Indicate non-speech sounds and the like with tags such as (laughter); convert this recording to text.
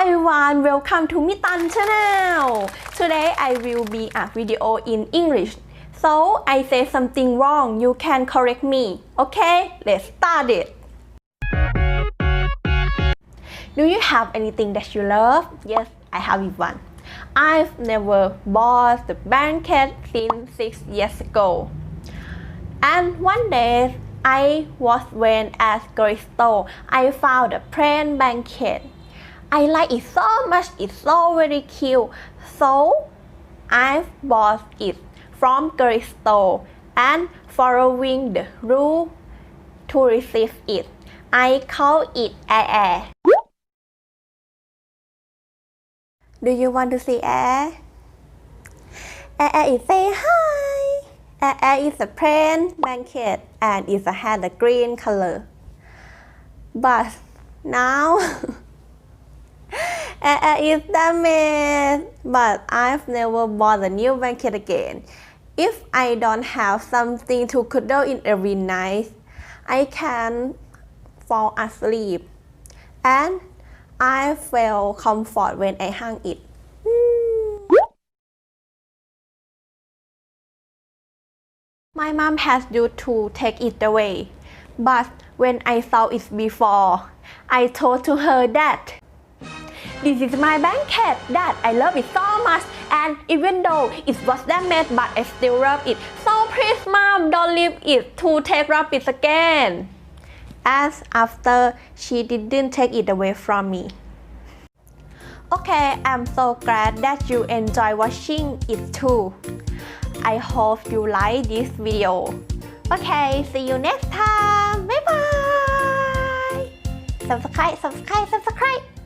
everyone, welcome to Mitan channel. Today I will be a video in English. So I say something wrong, you can correct me. Okay, let's start it. Do you have anything that you love? Yes, I have one. I've never bought the blanket since six years ago. And one day I was when at Gristo, I found a plain blanket. I like it so much, it's so very cute. So I bought it from Gristo and following the rule to receive it. I call it Air. Do you want to see Air? Air is say hi. Air is a plain blanket and it uh, has a green color. But now (laughs) Air is damaged. But I've never bought a new blanket again. If I don't have something to cuddle in every night, I can fall asleep. And I feel comfort when I hang it. My mom has to take it away, but when I saw it before, I told to her that this is my blanket that I love it so much and even though it was damaged but I still love it. So please mom don't leave it to take rub it again. As after she didn't take it away from me. Okay, I'm so glad that you enjoy watching it too. I hope you like this video. Okay, see you next time. Bye bye. Subscribe, subscribe, subscribe.